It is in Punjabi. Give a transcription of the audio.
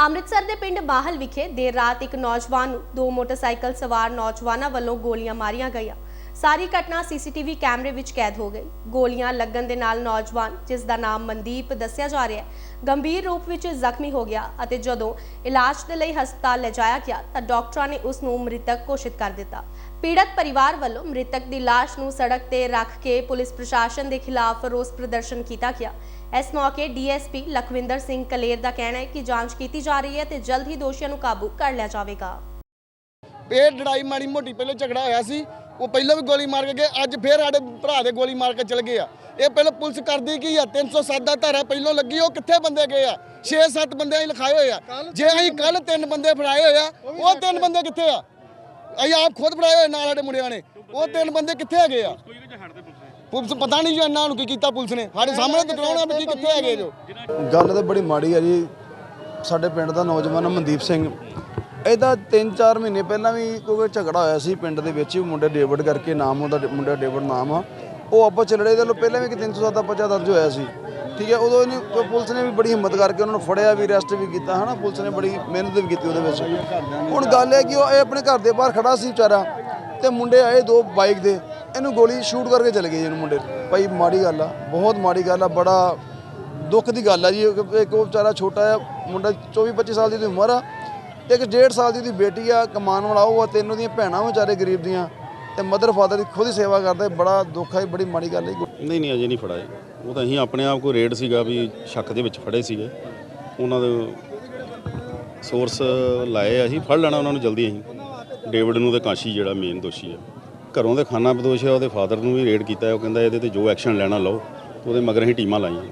ਅੰਮ੍ਰਿਤਸਰ ਦੇ ਪਿੰਡ ਬਾਹਲ ਵਿਖੇ ਦੇਰ ਰਾਤ ਇੱਕ ਨੌਜਵਾਨ ਨੂੰ ਦੋ ਮੋਟਰਸਾਈਕਲ ਸਵਾਰ ਨੌਜਵਾਨਾਂ ਵੱਲੋਂ ਗੋਲੀਆਂ ਮਾਰੀਆਂ ਗਈਆਂ। ਸਾਰੀ ਘਟਨਾ ਸੀਸੀਟੀਵੀ ਕੈਮਰੇ ਵਿੱਚ ਕੈਦ ਹੋ ਗਈ। ਗੋਲੀਆਂ ਲੱਗਣ ਦੇ ਨਾਲ ਨੌਜਵਾਨ, ਜਿਸ ਦਾ ਨਾਮ ਮਨਦੀਪ ਦੱਸਿਆ ਜਾ ਰਿਹਾ ਹੈ, ਗੰਭੀਰ ਰੂਪ ਵਿੱਚ ਜ਼ਖਮੀ ਹੋ ਗਿਆ ਅਤੇ ਜਦੋਂ ਇਲਾਜ ਦੇ ਲਈ ਹਸਪਤਾਲ ਲਿਜਾਇਆ ਗਿਆ ਤਾਂ ਡਾਕਟਰਾਂ ਨੇ ਉਸ ਨੂੰ ਮ੍ਰਿਤਕ ਘੋਸ਼ਿਤ ਕਰ ਦਿੱਤਾ। ਪੀੜਤ ਪਰਿਵਾਰ ਵੱਲੋਂ ਮ੍ਰਿਤਕ ਦੀ ਲਾਸ਼ ਨੂੰ ਸੜਕ ਤੇ ਰੱਖ ਕੇ ਪੁਲਿਸ ਪ੍ਰਸ਼ਾਸਨ ਦੇ ਖਿਲਾਫ ਰੋਸ ਪ੍ਰਦਰਸ਼ਨ ਕੀਤਾ ਗਿਆ। ਇਸ ਮੌਕੇ ਡੀਐਸਪੀ ਲਖਵਿੰਦਰ ਸਿੰਘ ਕਲੇਰ ਦਾ ਕਹਿਣਾ ਹੈ ਕਿ ਜਾਂਚ ਕੀਤੀ ਜਾ ਰਹੀ ਹੈ ਤੇ ਜਲਦ ਹੀ ਦੋਸ਼ੀਆਂ ਨੂੰ ਕਾਬੂ ਕਰ ਲਿਆ ਜਾਵੇਗਾ। ਇਹ ਲੜਾਈ ਮਾੜੀ ਮੋਟੀ ਪਹਿਲਾਂ ਝਗੜਾ ਹੋਇਆ ਸੀ। ਉਹ ਪਹਿਲਾਂ ਵੀ ਗੋਲੀ ਮਾਰ ਕੇ ਗਏ ਅੱਜ ਫੇਰ ਸਾਡੇ ਭਰਾ ਦੇ ਗੋਲੀ ਮਾਰ ਕੇ ਚਲ ਗਏ ਆ। ਇਹ ਪਹਿਲਾਂ ਪੁਲਿਸ ਕਰਦੀ ਕੀ ਆ? 307 ਦਾ ਧਾਰਾ ਪਹਿਲਾਂ ਲੱਗੀ ਉਹ ਕਿੱਥੇ ਬੰਦੇ ਗਏ ਆ? 6-7 ਬੰਦੇ ਅਸੀਂ ਲਿਖਾਏ ਹੋਏ ਆ। ਜੇ ਅਸੀਂ ਕੱਲ ਤਿੰਨ ਬੰਦੇ ਫੜਾਏ ਹੋਏ ਆ ਉਹ ਤਿੰਨ ਬੰਦੇ ਕਿੱਥੇ ਆ? ਅਸੀਂ ਆਪ ਖੁਦ ਫੜਾਏ ਹੋਏ ਨਾਲ ਸਾਡੇ ਮੁੰਡਿਆਂ ਨੇ। ਉਹ ਤਿੰਨ ਬੰਦੇ ਕਿੱਥੇ ਹੈਗੇ ਆ? ਪੁਲਿਸ ਪਤਾ ਨਹੀਂ ਜੋ ਇਹਨਾਂ ਨੂੰ ਕੀ ਕੀਤਾ ਪੁਲਿਸ ਨੇ। ਸਾਡੇ ਸਾਹਮਣੇ ਦਿਖਾਉਣਾ ਵੀ ਕੀ ਕਿੱਥੇ ਹੈਗੇ ਜੋ? ਗੱਲ ਤਾਂ ਬੜੀ ਮਾੜੀ ਹੈ ਜੀ। ਸਾਡੇ ਪਿੰਡ ਦਾ ਨੌਜਵਾਨ ਮਨਦੀਪ ਸਿੰਘ ਇਹਦਾ 3-4 ਮਹੀਨੇ ਪਹਿਲਾਂ ਵੀ ਕੋਈ ਝਗੜਾ ਹੋਇਆ ਸੀ ਪਿੰਡ ਦੇ ਵਿੱਚ ਮੁੰਡੇ ਡੇਵਿਡ ਕਰਕੇ ਨਾਮ, ਉਹਦਾ ਮੁੰਡਾ ਡੇਵਿਡ ਨਾਮ ਆ। ਉਹ ਆਪਸ ਚ ਲੜੇ ਦੇ ਲੋ, ਪਹਿਲਾਂ ਵੀ ਕਿ 307 ਦਾ ਪਰਚਾ ਦਰਜ ਹੋਇਆ ਸੀ। ਠੀਕ ਹੈ, ਉਦੋਂ ਇਹਨੇ ਪੁਲਿਸ ਨੇ ਵੀ ਬੜੀ ਹਿੰਮਤ ਕਰਕੇ ਉਹਨਾਂ ਨੂੰ ਫੜਿਆ, ਵੀ ਅਰੈਸਟ ਵੀ ਕੀਤਾ, ਹਨਾ? ਪੁਲਿਸ ਨੇ ਬੜੀ ਮਿਹਨਤ ਵੀ ਕੀਤੀ ਉਹਦੇ ਵਿੱਚ। ਹੁਣ ਗੱਲ ਹੈ ਕਿ ਉਹ, ਇਹ ਆਪਣੇ ਘਰ ਦੇ ਬਾਹਰ ਖੜਾ ਸੀ ਵਿਚਾਰਾ, ਤੇ ਮੁੰਡੇ ਆਏ ਦੋ ਬਾਈਕ ਦੇ। ਇਹਨੂੰ ਗੋਲੀ ਸ਼ੂਟ ਕਰਕੇ ਚਲੇ ਗਏ ਇਹਨੂੰ ਮੁੰਡੇ। ਭਾਈ, ਮਾੜੀ ਗੱਲ ਆ, ਬਹੁਤ ਮਾੜੀ ਗੱਲ ਆ, ਬੜਾ ਦੁੱਖ ਦੀ ਗੱਲ ਆ ਜੀ। ਇੱਕ ਉਹ ਵਿਚਾਰਾ ਛੋਟਾ ਆ ਮੁੰਡਾ 24 25 ਸਾਲ ਦੀ ਉਹਦੀ ਉਮਰ ਆ। ਇੱਕ 1.5 ਸਾਲ ਦੀ ਉਹਦੀ ਬੇਟੀ ਆ ਕਮਾਨ ਵਾਲਾ ਉਹ ਆ ਤਿੰਨ ਉਹਦੀਆਂ ਭੈਣਾਂ ਵਿਚਾਰੇ ਗਰੀਬ ਦੀਆਂ, ਤੇ ਮਦਰ ਫਾਦਰ ਦੀ ਖੁਦ ਹੀ ਸੇਵਾ ਕਰਦੇ ਬੜਾ ਦੁੱਖ ਹੈ, ਬੜੀ ਮਾੜੀ ਗੱਲ ਹੈ ਨਹੀਂ ਨਹੀਂ, ਅਜੇ ਨਹੀਂ ਫੜਾਏ ਉਹ ਤਾਂ ਅਸੀਂ ਆਪਣੇ ਆਪ ਕੋਈ ਰੇਡ ਸੀਗਾ ਵੀ ਸ਼ੱਕ ਦੇ ਵਿੱਚ ਫੜੇ ਸੀਗੇ। ਉਹਨਾਂ ਦੇ ਸੋਰਸ ਲਾਏ ਅਸੀਂ, ਫੜ ਲੈਣਾ ਉਹਨਾਂ ਨੂੰ ਜਲਦੀ ਅਸੀਂ। ਡੇਵਿਡ ਨੂੰ ਤੇ ਕਾਸ਼ੀ ਜਿਹੜਾ ਮੇਨ ਦੋਸ਼ੀ ਹੈ ਘਰੋਂ ਦੇ ਖਾਨਾ ਬਦੋਸ਼ ਹੈ ਉਹਦੇ ਫਾਦਰ ਨੂੰ ਵੀ ਰੇਡ ਕੀਤਾ ਉਹ ਕਹਿੰਦਾ ਇਹਦੇ ਤੇ ਜੋ ਐਕਸ਼ਨ ਲੈਣਾ ਲਓ ਉਹਦੇ ਮਗਰ ਅਸੀਂ ਟੀਮਾਂ ਲਾਈਆਂ।